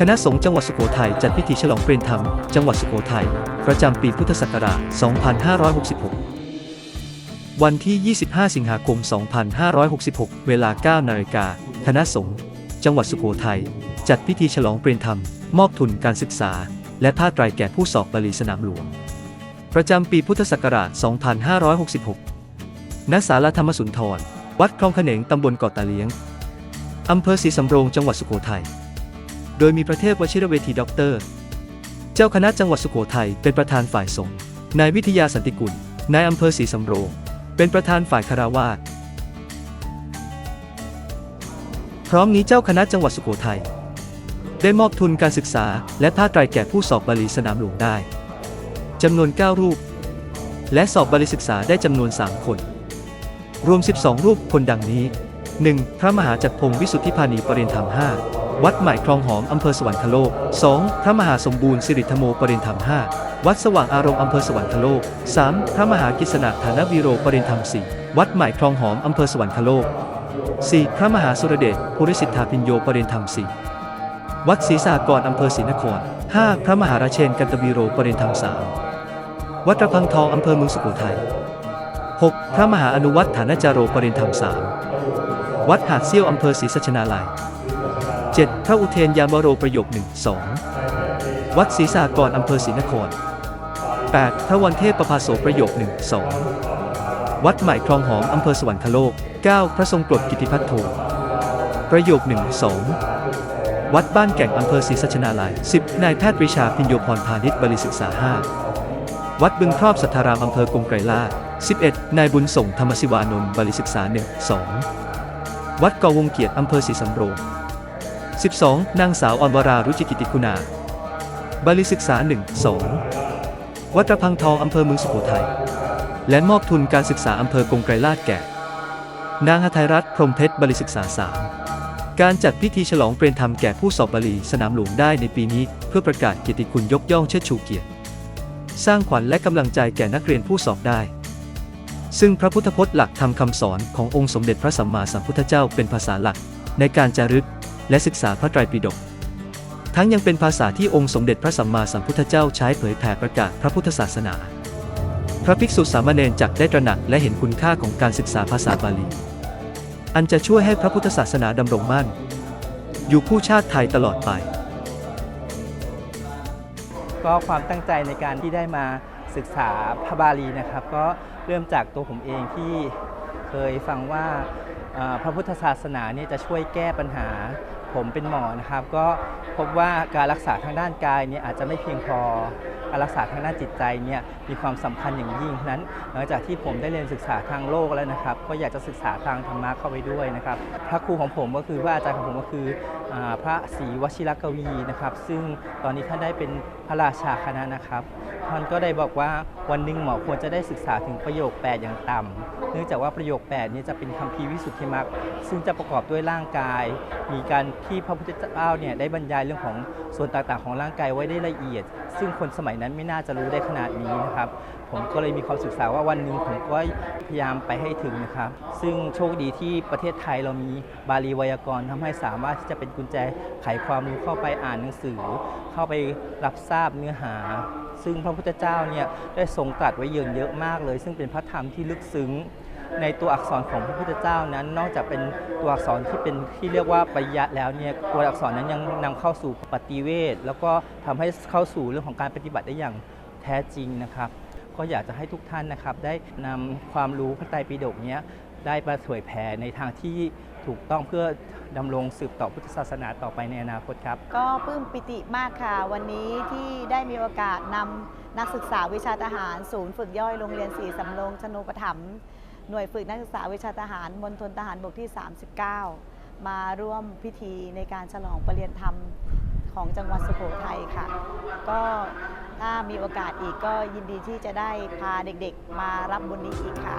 คณะสงฆ์จังหวัดสุโขทัยจัดพิธีฉลองเปลี่ยนธรรม จังหวัดสุโขทัยประจำปีพุทธศักราช 2566 วันที่ 25 สิงหาคม 2566 เวลา 9 นาฬิกา คณะสงฆ์จังหวัดสุโขทัยจัดพิธีฉลองเปลี่ยนธรรม มอบทุนการศึกษา และผ้าไตรแก่ผู้สอบบาลีสนามหลวง ประจำปีพุทธศักราช 2566 ณ ศาลธรรมสุนทร วัดคลองขเขนงตำบลเกาะตาเลี้ยงอำเภอศรีสำโรง จังหวัดสุโขทัย โดยมีพระเทพวชิรเวทีด็อกเตอร์ เจ้าคณะจังหวัดสุโขทัยเป็นประธานฝ่ายสงฆ์ นายวิทยาสันติกุล นายอำเภอศรีสำโรง เป็นประธานฝ่ายคาราวาสพร้อมนี้เจ้าคณะจังหวัดสุโขทัยได้มอบทุนการศึกษา และผ้าไตรแก่ผู้สอบบาลีสนามหลวงได้จำนวน 9 รูป และสอบบาลีศึกษาได้จำนวน 3 คน รวม 12 รูปคนดังนี้ 1. พระมหาจักรพงศ์วิสุทธิพานีปรินธรรม5 วัดใหม่คลองหอมอำเภอสวรรคโลก 2. พระมหาสมบูรณ์สิริธโมปรินธรรม 5 วัดสว่างอารมณ์อำเภอสวรรคโลก 3. พระมหากิษณะฐานวีโรปรินธรรม 4 วัดใหม่คลองหอมอำเภอสวรรคโลก 4. พระมหาสุรเดชภูริสิทธาพิญโยปรินธรรม 4 วัดศรีสากรอำเภอศรีนคร 5. พระมหาราเชนกันตวีโรปรินธรรม 3 วัดระพังทองอำเภอเมืองสุโขทัย 6. พระมหาอนุวัตฐานจารโรปรินธรรม 3 วัดหาดเซี่ยวอำเภอศรีสัชนาลัย 7. พระอุเทนยามโรประโยค 1 2 วัดศรีสากรอำเภอศรีนคร 8. พระวันเทพประภาโสประโยค 1 2 วัดใหม่คลองหอมอำเภอสวรรคโลก 9. พระทรงกรดกิติพัทโทประโยค 1 2 วัดบ้านแก่งอำเภอศรีสัชนาลัย 10. นายแพทย์ปริชาพิญโยพรพาณิชย์บริศึกษา 5 วัดบึงครอบสัทธารามอำเภอกงไกรลาช11 นายบุญส่งธรรมศิวานนท์บริศึกษา 1 2 วัดเกาวงเกียรติอำเภอศรีสำโรง 12 นางสาวออนวรารุจิกิติคุณาบริศึกษา 1 2 วัดระพังทองอำเภอเมืองสุโขทัย และมอบทุนการศึกษาอำเภอกงไกรลาชแก่ นางหทัยรัตน์พรหมเพชรบริศึกษา 3 การจัดพิธีฉลองเปลี่ยนธรรมแก่ผู้สอบบาลีสนามหลวงได้ในปีนี้ เพื่อประกาศเกียรติคุณยกย่องเชิดชูเกียรติ สร้างขวัญและกำลังใจแก่นักเรียนผู้สอบได้ ซึ่งพระพุทธพจน์หลักธรรมคำสอนขององค์สมเด็จพระสัมมาสัมพุทธเจ้าเป็นภาษาหลักในการจารึก และศึกษาพระไตรปิฎก ทั้งยังเป็นภาษาที่องค์สมเด็จพระสัมมาสัมพุทธเจ้าใช้เผยแผ่ประกาศพระพุทธศาสนา พระภิกษุสามเณรจักได้ตระหนักและเห็นคุณค่าของการศึกษาภาษาบาลี อันจะช่วยให้พระพุทธศาสนาดำรงมั่น อยู่คู่ชาติไทยตลอดไป ก็ความตั้งใจในการที่ได้มาศึกษาพระบาลีนะครับ ก็เริ่มจากตัวผมเองที่เคยฟังว่าพระพุทธศาสนาเนี่ยจะช่วยแก้ปัญหา ผมเป็นหมอนะครับ ก็พบว่าการรักษาทางด้านกายเนี่ยอาจจะไม่เพียงพอการรักษาทางด้านจิตใจเนี่ยมีความสำคัญอย่างยิ่งนั้น หลังจากที่ผมได้เรียนศึกษาทางโลกแล้วนะครับ ก็อยากจะศึกษาทางธรรมะเข้าไปด้วยนะครับ พระครูของผมก็คือว่าอาจารย์ของผมก็คืออพระศรีวชิรกวีนะครับ ซึ่งตอนนี้ท่านได้เป็นพระราชาคณะนะครับ ท่านก็ได้บอกว่าวันหนึ่งหมอควรจะได้ศึกษาถึงประโยค 8 อย่างต่ำเนื่องจากว่าประโยค 8 นี้จะเป็นคำพีวิสุทธิมรรคซึ่งจะประกอบด้วยร่างกาย มีการที่พระพุทธเจ้าเนี่ยได้บรรยายเรื่องของส่วนต่างๆ ของร่างกายไว้ได้ละเอียด ซึ่งคนสมัยนั้นไม่น่าจะรู้ได้ขนาดนี้นะครับผมก็เลยมีความศึกษาว่าวันหนึ่งผมก็พยายามไปให้ถึงนะครับ ซึ่งโชคดีที่ประเทศไทยเรามีบาลีไวยากรณ์ทำให้สามารถที่จะเป็นกุญแจไขความรู้เข้าไปอ่านหนังสือ เข้าไปรับทราบเนื้อหา ซึ่งพระพุทธเจ้าเนี่ยได้ทรงตรัสไว้เยอะเยอะมากเลย ซึ่งเป็นพระธรรมที่ลึกซึ้ง ในตัวอักษรของพระพุทธเจ้านั้น นอกจากเป็นตัวอักษรที่เป็นที่เรียกว่าปริยัติแล้วเนี่ยตัวอักษรนั้นยังนำเข้าสู่ปฏิเวทแล้วก็ทำให้เข้าสู่เรื่องของการปฏิบัติได้อย่างแท้จริงนะครับ ก็อยากจะให้ทุกท่านนะครับ ได้นำความรู้พระไตรปิฎกเนี้ยได้มาเผยแผ่ในทางที่ ถูกต้องเพื่อดำรงสืบต่อพุทธศาสนาต่อไปในอนาคตครับ ก็ปลื้มปิติมากค่ะ วันนี้ที่ได้มีโอกาสนำนักศึกษาวิชาทหาร ศูนย์ฝึกย่อยโรงเรียนศรีสำโรงชนูปถัมภ์หน่วยฝึกนักศึกษาวิชาทหารมณฑลทหารบกที่ 39 มาร่วมพิธีในการฉลองประเรียนธรรมของจังหวัดสุโขทัยค่ะ ก็ถ้ามีโอกาสอีกก็ยินดีที่จะได้พาเด็กๆ มารับบุญนี้อีกค่ะ